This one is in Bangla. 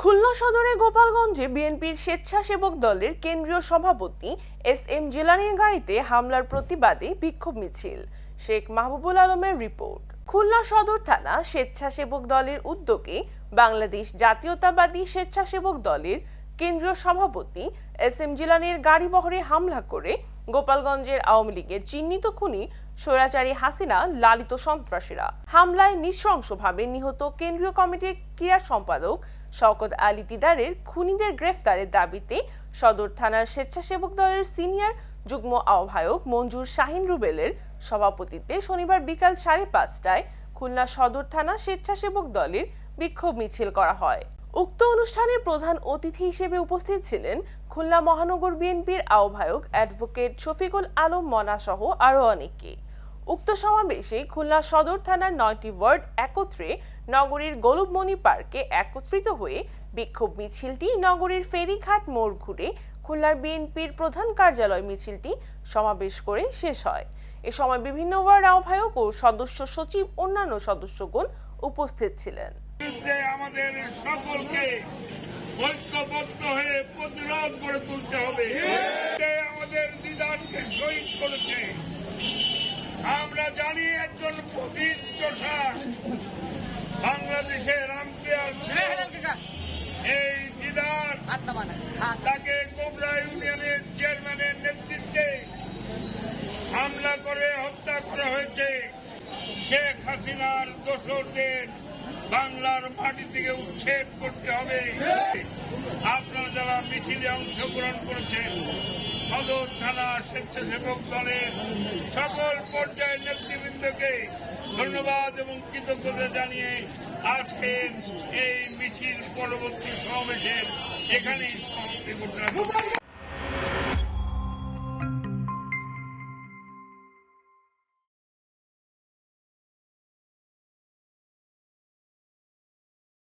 খুলনা সদরে গোপালগঞ্জে বিএনপির স্বেচ্ছাসেবক দলের কেন্দ্রীয় সভাপতি এস এম জিলানির গাড়িতে হামলার প্রতিবাদে বিক্ষোভ মিছিল। শেখ মাহবুবুল আলমের রিপোর্ট। খুলনা সদর থানা স্বেচ্ছাসেবক দলের উদ্যোগে বাংলাদেশ জাতীয়তাবাদী স্বেচ্ছাসেবক দলের কেন্দ্রীয় সভাপতি এস এম জিলানির গাড়িবহরে হামলা করে গোপালগঞ্জের আওয়ামী লীগের চিহ্নিত খুনি স্বৈরাচারী হাসিনা লালিত সন্ত্রাসীরা। হামলায় নৃশংসভাবে নিহত কেন্দ্রীয় কমিটির ক্রীড়া সম্পাদক শওকত আলী দিদারের খুনিদের গ্রেফতারের দাবিতে সদর থানার স্বেচ্ছাসেবক দলের সিনিয়র যুগ্ম আহ্বায়ক মঞ্জুর শাহিন রুবেলের সভাপতিত্বে শনিবার বিকাল সাড়ে পাঁচটায় খুলনা সদর থানা স্বেচ্ছাসেবক দলের বিক্ষোভ মিছিল করা হয়। উক্ত অনুষ্ঠানে প্রধান অতিথি হিসেবে উপস্থিত ছিলেন খুলনা মহানগর বিএনপির আহ্বায়ক অ্যাডভোকেট শফিকুল আলম মনা সহ আরও অনেকে। উক্ত সমাবেশে খুলনা সদর থানার নয়টি ওয়ার্ড একত্রে নগরীর গোলবমণি পার্কে একত্রিত হয়ে বিক্ষোভ মিছিলটি নগরীর ফেরিঘাট মোড় ঘুরে খুলনার বিএনপির প্রধান কার্যালয় মিছিলটি সমাবেশ করে শেষ হয়। এ সময় বিভিন্ন ওয়ার্ড আহ্বায়ক ও সদস্য সচিব অন্যান্য সদস্যগণ উপস্থিত ছিলেন। আমাদের সকলকে ঐক্যবদ্ধ হয়ে প্রতিরোধ গড়ে তুলতে হবে। আমাদের দিদারকে শহীদ করেছে। আমরা জানি একজন পথিত বাংলাদেশের আম্পায়ার এই দিদার। তাকে কোবরা ইউনিয়নের চেয়ারম্যানের নেতৃত্বে হামলা করে হত্যা করা হয়েছে। শেখ হাসিনার দোসরদের বাংলার মাটি থেকে উচ্ছেদ করতে হবে। আপনারা যারা মিছিলে অংশগ্রহণ করেছেন সদর থানা স্বেচ্ছাসেবক দলের সকল পর্যায়ের নেতৃবৃন্দকে ধন্যবাদ এবং কৃতজ্ঞতা জানিয়ে আজকের এই মিছিল পরবর্তী সমাবেশের এখানেই সমাপ্তি ঘটনা